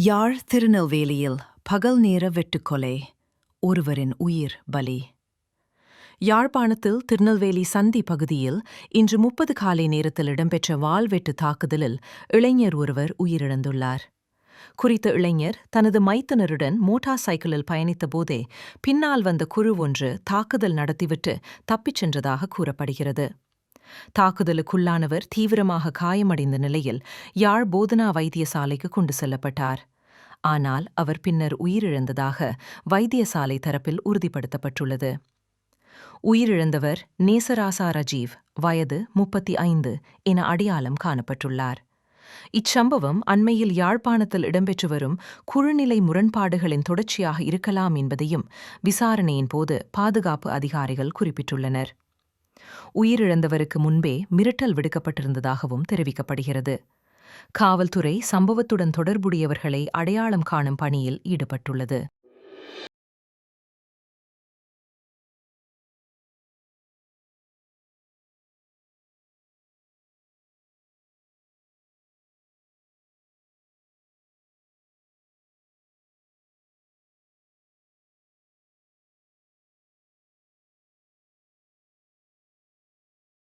யாழ் திருநெல்வேலியில் பகல் நேர வெட்டுக்கொலை? ஒருவரின் உயிர் பலி. யாழ்ப்பாணத்தில் திருநெல்வேலி சந்தி பகுதியில் இன்று முப்பது காலை நேரத்தில் இடம்பெற்ற வாள்வெட்டு தாக்குதலில் இளைஞர் ஒருவர் உயிரிழந்துள்ளார். குறித்த இளைஞர் தனது மைத்துனருடன் மோட்டார் சைக்கிளில் பயணித்த போதே பின்னால் வந்த குழு ஒன்று தாக்குதல் நடத்திவிட்டு தப்பிச் சென்றதாக கூறப்படுகிறது. தாக்குதலுக்குள்ளானவர் தீவிரமாக காயமடைந்த நிலையில் யாழ் போதனா வைத்தியசாலைக்கு கொண்டு செல்லப்பட்டார். ஆனால் அவர் பின்னர் உயிரிழந்ததாக வைத்தியசாலை தரப்பில் உறுதிப்படுத்தப்பட்டுள்ளது. உயிரிழந்தவர் நேசராசா ரஜீவ் வயது முப்பத்தி ஐந்து என அடையாளம் காணப்பட்டுள்ளார். இச்சம்பவம் அண்மையில் யாழ்ப்பாணத்தில் இடம்பெற்று வரும் குழுநிலை முரண்பாடுகளின் தொடர்ச்சியாக இருக்கலாம் என்பதையும் விசாரணையின் போது பாதுகாப்பு அதிகாரிகள் குறிப்பிட்டுள்ளனர். உயிரிழந்தவருக்கு முன்பே மிரட்டல் விடுக்கப்பட்டிருந்ததாகவும் தெரிவிக்கப்படுகிறது. காவல்துறை சம்பவத்துடன் தொடர்புடையவர்களை அடையாளம் காணும் பணியில் ஈடுபட்டுள்ளது.